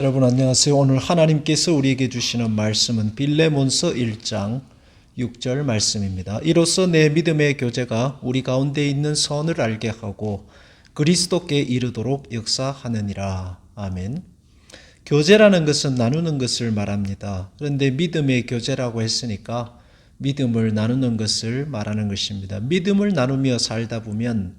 여러분 안녕하세요. 오늘 하나님께서 우리에게 주시는 말씀은 빌레몬서 1장 6절 말씀입니다. 이로써 내 믿음의 교제가 우리 가운데 있는 선을 알게 하고 그리스도께 이르도록 역사하느니라. 아멘. 교제라는 것은 나누는 것을 말합니다. 그런데 믿음의 교제라고 했으니까 믿음을 나누는 것을 말하는 것입니다. 믿음을 나누며 살다 보면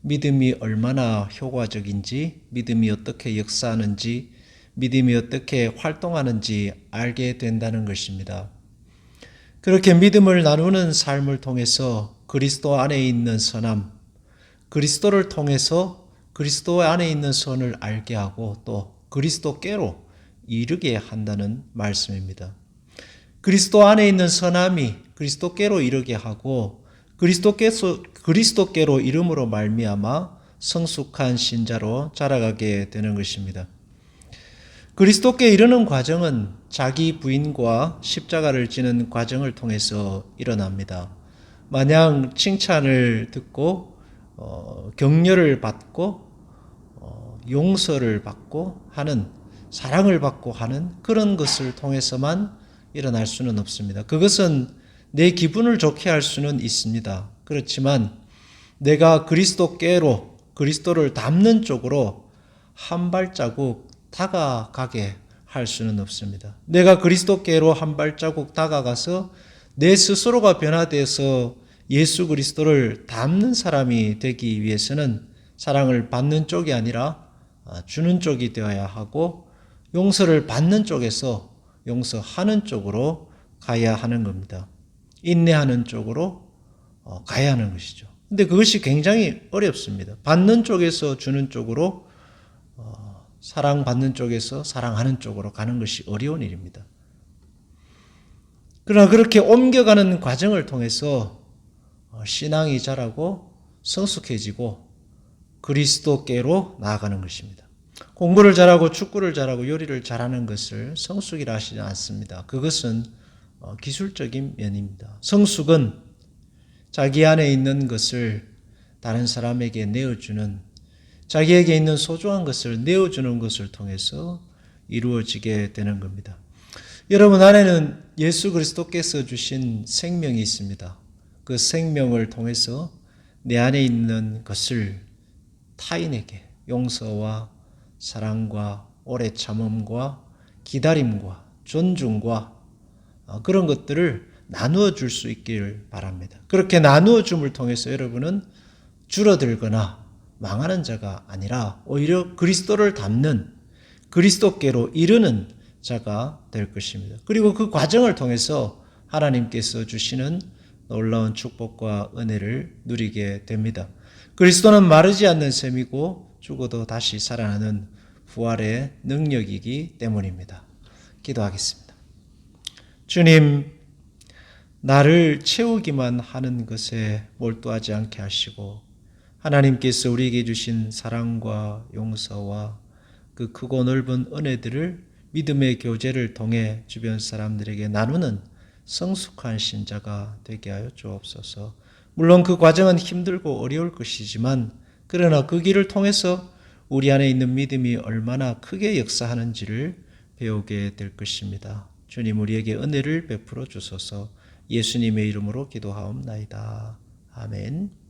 믿음이 얼마나 효과적인지, 믿음이 어떻게 역사하는지, 믿음이 어떻게 활동하는지 알게 된다는 것입니다. 그렇게 믿음을 나누는 삶을 통해서 그리스도 안에 있는 선함, 그리스도를 통해서 그리스도 안에 있는 선을 알게 하고 또 그리스도께로 이르게 한다는 말씀입니다. 그리스도 안에 있는 선함이 그리스도께로 이르게 하고 그리스도께서 그리스도께로 이름으로 말미암아 성숙한 신자로 자라가게 되는 것입니다. 그리스도께 이르는 과정은 자기 부인과 십자가를 지는 과정을 통해서 일어납니다. 마냥 칭찬을 듣고 어, 격려를 받고 어, 용서를 받고 하는 사랑을 받고 하는 그런 것을 통해서만 일어날 수는 없습니다. 그것은 내 기분을 좋게 할 수는 있습니다. 그렇지만 내가 그리스도께로 그리스도를 닮는 쪽으로 한 발자국 다가가게 할 수는 없습니다. 내가 그리스도께로 한 발자국 다가가서 내 스스로가 변화돼서 예수 그리스도를 닮는 사람이 되기 위해서는 사랑을 받는 쪽이 아니라 주는 쪽이 되어야 하고 용서를 받는 쪽에서 용서하는 쪽으로 가야 하는 겁니다. 인내하는 쪽으로 가야 하는 것이죠. 근데 그것이 굉장히 어렵습니다. 받는 쪽에서 주는 쪽으로 사랑받는 쪽에서 사랑하는 쪽으로 가는 것이 어려운 일입니다. 그러나 그렇게 옮겨가는 과정을 통해서 신앙이 자라고 성숙해지고 그리스도께로 나아가는 것입니다. 공부를 잘하고 축구를 잘하고 요리를 잘하는 것을 성숙이라 하시지 않습니다. 그것은 기술적인 면입니다. 성숙은 자기 안에 있는 것을 다른 사람에게 내어주는 자기에게 있는 소중한 것을 내어주는 것을 통해서 이루어지게 되는 겁니다. 여러분 안에는 예수 그리스도께서 주신 생명이 있습니다. 그 생명을 통해서 내 안에 있는 것을 타인에게 용서와 사랑과 오래 참음과 기다림과 존중과 그런 것들을 나누어 줄 수 있기를 바랍니다. 그렇게 나누어 줌을 통해서 여러분은 줄어들거나 망하는 자가 아니라 오히려 그리스도를 닮는 그리스도께로 이르는 자가 될 것입니다. 그리고 그 과정을 통해서 하나님께서 주시는 놀라운 축복과 은혜를 누리게 됩니다. 그리스도는 마르지 않는 셈이고 죽어도 다시 살아나는 부활의 능력이기 때문입니다. 기도하겠습니다. 주님, 나를 채우기만 하는 것에 몰두하지 않게 하시고 하나님께서 우리에게 주신 사랑과 용서와 그 크고 넓은 은혜들을 믿음의 교제를 통해 주변 사람들에게 나누는 성숙한 신자가 되게 하여 주옵소서. 물론 그 과정은 힘들고 어려울 것이지만 그러나 그 길을 통해서 우리 안에 있는 믿음이 얼마나 크게 역사하는지를 배우게 될 것입니다. 주님 우리에게 은혜를 베풀어 주소서 예수님의 이름으로 기도하옵나이다. 아멘.